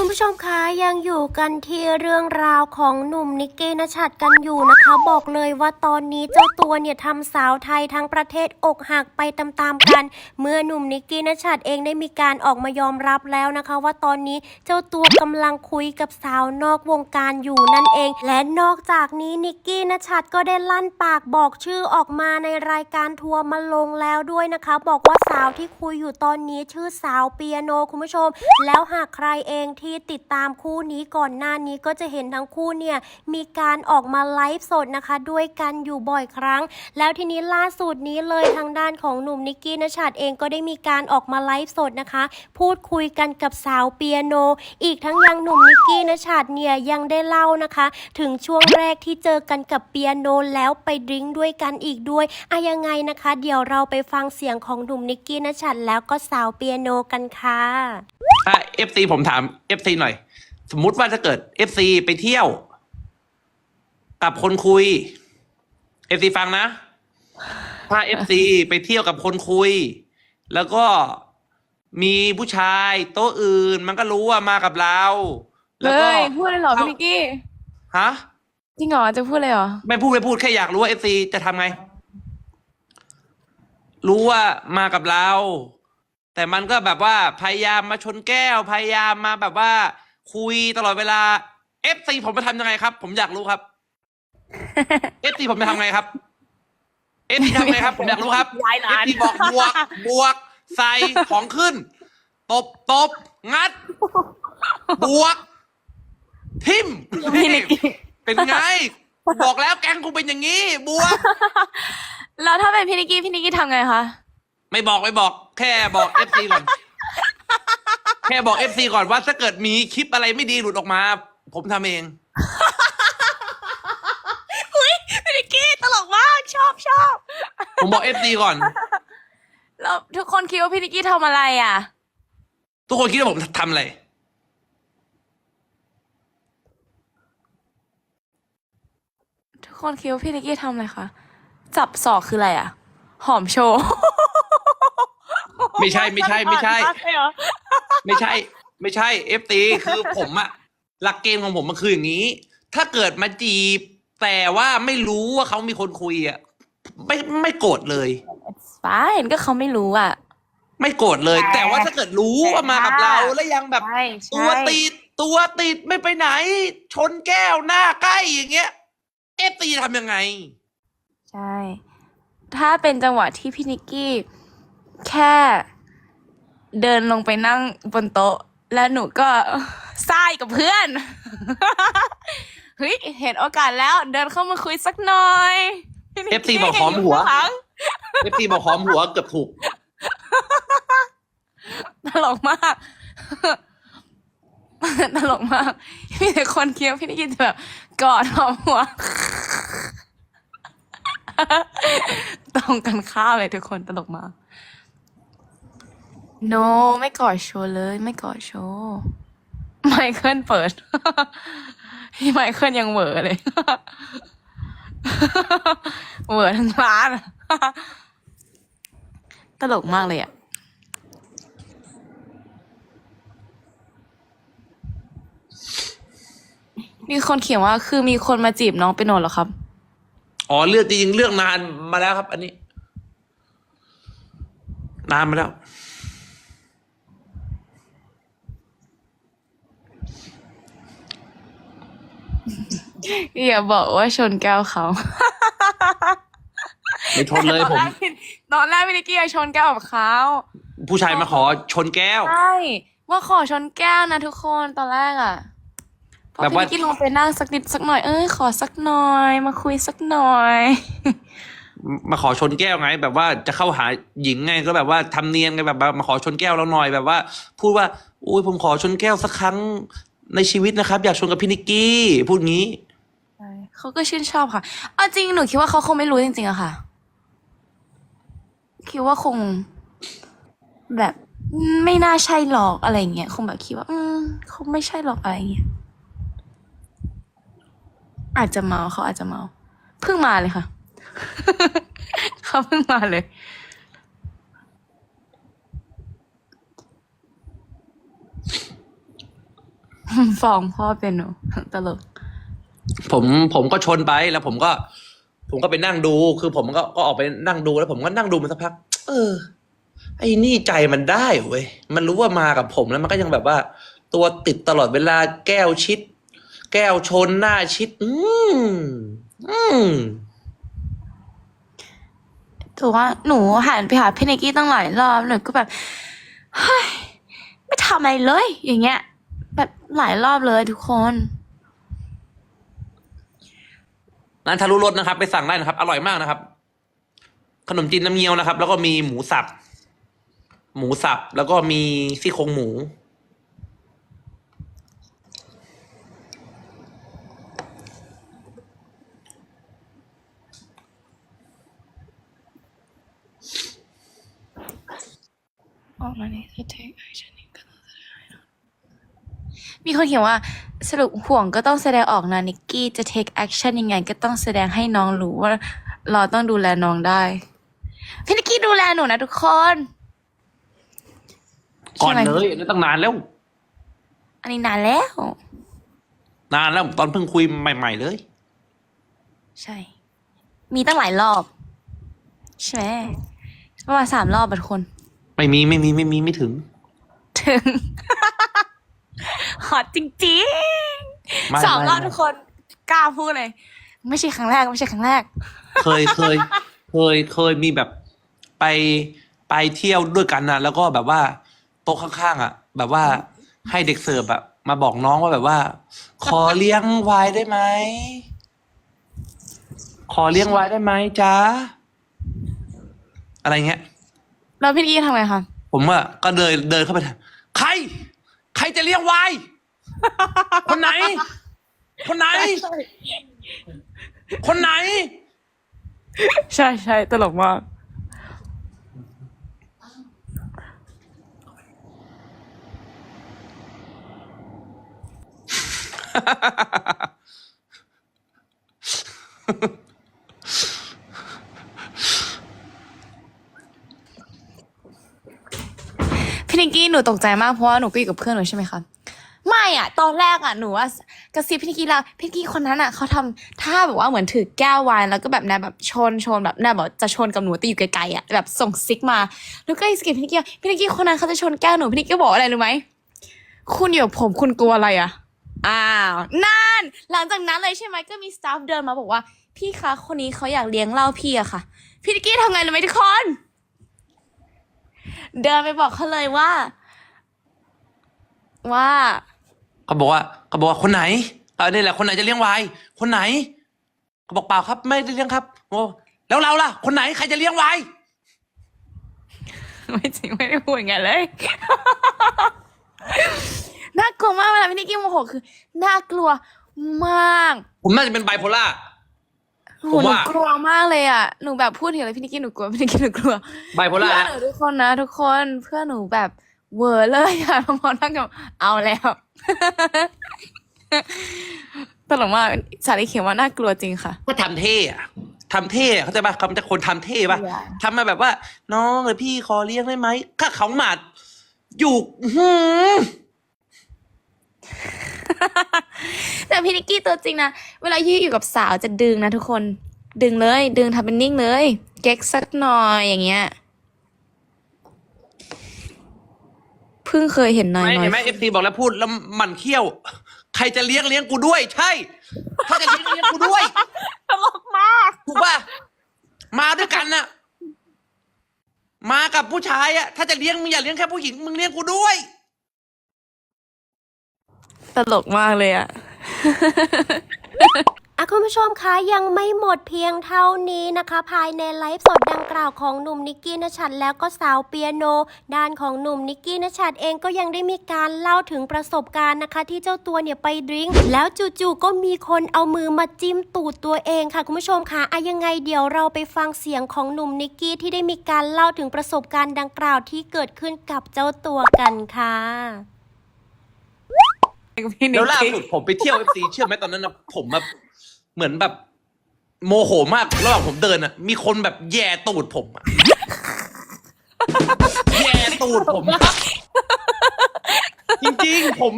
คุณผู้ชมคะยังอยู่กันที่เรื่องราวของหนุ่มนิกกี้นชัดกันอยู่นะคะ บอกเลยว่าตอนนี้เจ้าตัวเนี่ยทำสาวไทยทั้งประเทศอกหักไปตามๆกัน เมื่อหนุ่มนิกกี้นชัดเองได้มีการออกมายอมรับแล้วนะคะ ว่าตอนนี้เจ้าตัวกำลังคุยกับสาวนอกวงการอยู่นั่นเอง และนอกจากนี้นิกกี้นชัดก็ได้ลั่นปากบอกชื่อออกมาในรายการทัวร์มาลงแล้วด้วยนะคะ บอกว่าสาวที่คุยอยู่ตอนนี้ชื่อสาวเปียโนคุณผู้ชม แล้วหากใครเองที่ติดตามคู่นี้ก่อนหน้านี้ก็จะเห็นทั้งคู่เนี่ยมีการออกมาไลฟ์สดนะคะ ด้วยกันอยู่บ่อยครั้ง แล้วทีนี้ล่าสุดนี้เลยทางด้านของหนุ่มนิกกี้นชัดเองก็ได้มีการออกมาไลฟ์สดนะคะ พูดคุยกันกับสาวเปียโน อีกทั้งยังหนุ่มนิกกี้นชัดเนี่ยยังได้เล่านะคะ ถึงช่วงแรกที่เจอกันกับเปียโนแล้วไปดริ้งด้วยกันอีกด้วยอะยังไงนะคะ เดี๋ยวเราไปฟังเสียงของหนุ่มนิกกี้นชัดแล้วก็สาวเปียโนกันค่ะ ถ้าเอฟซีผมถามเอฟซีหน่อย สมมุติว่าถ้าเกิดเอฟซีไปเที่ยว กับคนคุยเอฟซีฟังนะ ถ้าเอฟซีไปเที่ยวกับคนคุย แล้วก็มีผู้ชายโต๊ะอื่น มันก็รู้ว่ามากับเรา แล้วก็เฮ้ยพูดเลยเหรอพี่นิกกี้ฮะ จริงเหรอจะพูดเลยเหรอไม่พูดไม่พูดแค่อยากรู้ว่าเอฟซีจะทำไง รู้ว่ามากับเรา แต่มันก็แบบว่าพยายามมาชนแก้ว พยายามมาแบบว่าคุยตลอดเวลาเอฟซีผมจะทำยังไงครับ ผมอยากรู้ครับเอฟซีผมจะทำไงครับเอฟซีทำไงครับ ผมอยากรู้ครับย้ายเอร้าฟนซีบอกบวกบวกใส่ของขึ้น ตบตบงัด บวก ทิมพี่นิกกี้เป็นไง บอกแล้วแก๊งกูเป็นอย่างนี้ บวก แล้วถ้าเป็นพี่นิกกี้พี่นิกกี้ทำไงคะ ไม่บอกไม่บอก แค่บอกเอฟซีก่อน แค่บอกเอฟซีก่อนว่าถ้าเกิดมีคลิปอะไรไม่ดีหลุดออกมา ผมทำเองพี่นิกกี้ตลกมากชอบชอบผมบอกเอฟซีก่อน แล้วทุกคนคิดว่าพี่นิกกี้ทำอะไรอะ ทุกคนคิดว่าผมทำอะไร ทุกคนคิดว่าพี่นิกกี้ทำอะไรคะจับศอกคืออะไรอะ หอมโชว์ ไม่ใช่ไม่ใช่ไม่ใช่ใช่เหรอไม่ใช่ ไม่ใช่เอฟซีคือผมอะหลักเกณฑ์ของผมมันคืออย่างนี้ ถ้าเกิดมาจีบ แต่ว่าไม่รู้ว่าเขามีคนคุยอะไม่ไม่โกรธเลยป้าเห็นก็เขาไม่รู้อะ ไม่โกรธเลยใช่แต่ว่าถ้าเกิดรู้ว่ามากับเราแล้วยังแบบ ใช่ตัวติดตัวติดไม่ไปไหน ชนแก้วหน้าใกล้อย่างเงี้ย เอฟซีทำยังไง ใช่ ถ้าเป็นจังหวะที่พี่นิกกี้ แค่เดินลงไปนั่งบนโต๊ะ แล้วหนูก็ซ่ายกับเพื่อน เฮ้ย เห็นโอกาสแล้ว เดินเข้ามาคุยสักหน่อยพี่นิก FC บอกหอมหัวยู่ข้างลังเอฟซีบอกหอมหัวเกือบถูก ตลกมาก ตลกมาก มีแต่คนเคี้ยวพี่นิกกี้จะแบบกอดหอมหัว ตรงกันข้ามเลยทุกคนตลกมาก no ไม่กอดโชว์เลย ไม่กอดโชว์ไมเคิลเปิด พี่ไมเคิลยังเหวอเลย เหวอทั้งร้านอะตลกมากเลยอะมีคนเขียนว่าคือมีคนมาจีบน้องไปโนเหรอครับ อ๋อเรื่องจริงๆเรื่องนานมาแล้วครับ อันนี้ นานมาแล้ว อย่าบอกว่าชนแก้วเขาไม่ชนเลยผม ตอนแรกพี่นิกกี้ชนแก้วกับเขาผู้ชายมาขอชนแก้ว ใช่ว่าขอชนแก้วนะทุกคนตอนแรกอะพอแบบพี่ว่า นิกกี้ลงไปนั่งสักนิดสักหน่อยเอ้ยขอสักหน่อย มาคุยสักหน่อย มาขอชนแก้วไง แบบว่าจะเข้าหาหญิงไงก็แบบว่าทำเนียนไงแบบว่ามาขอชนแก้วเราหน่อยแบบว่า พูดว่าอุ้ยผมขอชนแก้วสักครั้งในชีวิตนะครับ อยากชนกับพี่นิกกี้พูดงี้ เขาก็ชื่นชอบค่ะเอาจริงหนูคิดว่าเขาคงไม่รู้จริงๆอะค่ะ คิดว่าคง แบบไม่น่าใช่หรอกอะไรเงี้ยคงแบบคิดว่า อืมคงไม่ใช่หรอกอะไรเงี้ยอาจจะเมาเขาอาจจะเมาเพิ่งมาเลยค่ะ เขาเพิ่งมาเลยฟ้องพ่อเป็นหนูตลก ผมผมก็ชนไปแล้วผมก็ ผมก็ไปนั่งดู คือผมก็ก็ออกไปนั่งดูแล้ว ผมก็นั่งดูมันสักพัก เออ ไอ้นี่ใจมันได้เว้ยมันรู้ว่ามากับผมแล้วมันก็ยังแบบว่า ตัวติดตลอดเวลาแก้วชิด แก้วชนหน้าชิด อืมอืมถือว่าหนูหันไปหาพี่นิกกี้ตั้งหลายรอบหนูก็แบบเฮ้ยไม่ทำอะไรเลย อย่างเงี้ย แบบหลายรอบเลยทุกคน ร้านทะลุรสนะครับ ไปสั่งได้นะครับ อร่อยมากนะครับ ขนมจีนน้ำเงี้ยวนะครับ แล้วก็มีหมูสับ หมูสับ แล้วก็มีซี่โครงหมูออกมานี่จะ take action อีกก็ต้องแสดงให้น้องมีคนเขียนว่า สรุปห่วงก็ต้องแสดงออกนะนิกกี้จะ take action ยังไง ก็ต้องแสดงให้น้องรู้ว่า เราต้องดูแลน้องได้พี่นิกกี้ดูแลหนูนะทุกคนก่อนใช่ไหมเลยอันนี้ตั้งนานแล้ว อันนี้นานแล้ว นานแล้วตอนเพิ่งคุยใหม่ ๆ เลย ใช่ มีตั้งหลายรอบ ใช่ไหมประมาณสามรอบอะทุกคน ไม่มีไม่มีไม่มีไม่ถึง ถึง ฮอตจริงไม่ๆสองไม่รอบไม่ ทุกคนกล้าพูดเลย ไม่ใช่ครั้งแรกไม่ใช่ครั้งแรก เคยเคย เคยเคยมีแบบไปไปเที่ยวด้วยกันนะแล้วก็แบบว่าโต๊ะข้างๆอะ แบบว่าให้เด็กเสิร์ฟอะมาบอกน้องว่าแบบว่า ขอเลี้ยงไวน์ได้ไหมขอเลี้ยงไวน์ได้ไหมจ๊ะอะไรเงี้ย แล้วพี่นิกกี้ทำไงคะผมอะก็เดินเดินเข้าไปถามใคร ใครจะเลี้ยงไวน์คนไหน คนไหน คนไหน ใช่ใช่ตลกมากพี่นิกกี้ หนูตกใจมากเพราะว่าหนูก็อยู่กับเพื่อนหนูใช่ไหมคะไม่อะ ตอนแรกอะหนูว่ากระซิบพี่นิกกี้แล้วพี่นิกกี้คนนั้นอะเขาทำท่าแบบว่าเหมือนถือแก้วไวน์แล้วก็แบบแนวแบบชนชนแบบแนวแบบจะชนกับหนูแต่อยู่ไกลๆอะแบบส่งซิกมาแล้วก็ไอ้สกิปพี่นิกกี้พี่นิกกี้คนนั้นเขาจะชนแก้วหนูพี่นิกกี้บอกอะไรรู้ไหมคุณอยู่กับผมคุณกลัวอะไรอะอ้าวนั่นหลังจากนั้นเลยใช่ไหมก็มีสตาฟเดินมาบอกว่าพี่คะคนนี้เขาอยากเลี้ยงเหล้าพี่อะค่ะพี่นิกกี้ทำไงรู้ไหมทุกคน เดินไปบอกเขาเลยว่า ว่าเขาบอกว่าเขาบอกว่าคนไหนเออนี่แหละคนไหนจะเลี้ยงไวน์คนไหนเขาบอกเปล่าครับ ไม่ได้เลี้ยงครับโอ้แล้วเราล่ะ คนไหนใครจะเลี้ยงไวน์ไม่จริงไม่ได้พูดอย่างนั้นเลย น่ากลัวมากเวลาพี่นิกกี้โมโหคือน่ากลัวมากผมน่าจะเป็นไบโพล่า โหผมหนูว่า กลัวมากเลยอะหนูแบบพูดถึงเลยพี่นิกกี้หนูกลัวพี่นิกกี้หนูกลัวไบโพล่าเพื่อนหนูทุกคนนะ ทุกคนเพื่อนหนูแบบ เวอร์เลยอะพอนั่งกับเอาแล้วตลกมากสารีเขียนว่าน่ากลัวจริงค่ะ ก็ทำเท่อะทำเท่อะเขาใจปะเขาจะคนทำเท่ปะอย่าทำมาแบบว่า น้องหรือพี่ขอเลี้ยงได้ไหมก็เขาหมาดอยู่อื้อหือแต่พี่นิกกี้ตัวจริงนะ เวลายืดอยู่กับสาวจะดึงนะทุกคน ดึงเลย ดึงทำเป็นนิ่งเลย เก๊กสักหน่อยอย่างเงี้ย เพิ่งเคยเห็นน้อยไม่น้อเห็ยนไหมเอฟซีบอกแล้วพูดแล้วหมันเขี้ยว ใครจะเลี้ยงเลี้ยงกูด้วย ใช่ถ้าจะเลี้ยงเลี้ยงกูด้วยตลกมาก ถูกป่ะมาด้วยกันน่ะ มากับผู้ชายอะถ้าจะเลี้ยงมึงอย่าเลี้ยงแค่ผู้หญิงมึงเลี้ยงกูด้วย ตลกมากเลยอะ อะคุณผู้ชมคะยังไม่หมดเพียงเท่านี้นะคะ ภายในไลฟ์สดดังกล่าวของหนุ่มนิกกี้นชัดแล้วก็สาวเปียโน ด้านของหนุ่มนิกกี้นชัดเองก็ยังได้มีการเล่าถึงประสบการณ์นะคะ ที่เจ้าตัวเนี่ยไปดริ้งแล้วจู่ๆก็มีคนเอามือมาจิ้มตูดตัวเองค่ะคุณผู้ชมคะอะยังไงเดี๋ยวเราไปฟังเสียงของหนุ่มนิกกี้ที่ได้มีการเล่าถึงประสบการณ์ดังกล่าวที่เกิดขึ้นกับเจ้าตัวกันค่ะพี่นิแล้กวล่ากี้สุดผมไปเที่ยวเอฟซีเชื่อไหมตอนนั้นนะผมแบบ เหมือนแบบโมโหมากระหว่างผมเดินอะ มีคนแบบแย่ตูดผมอะแย่ตูดผม จริงๆผม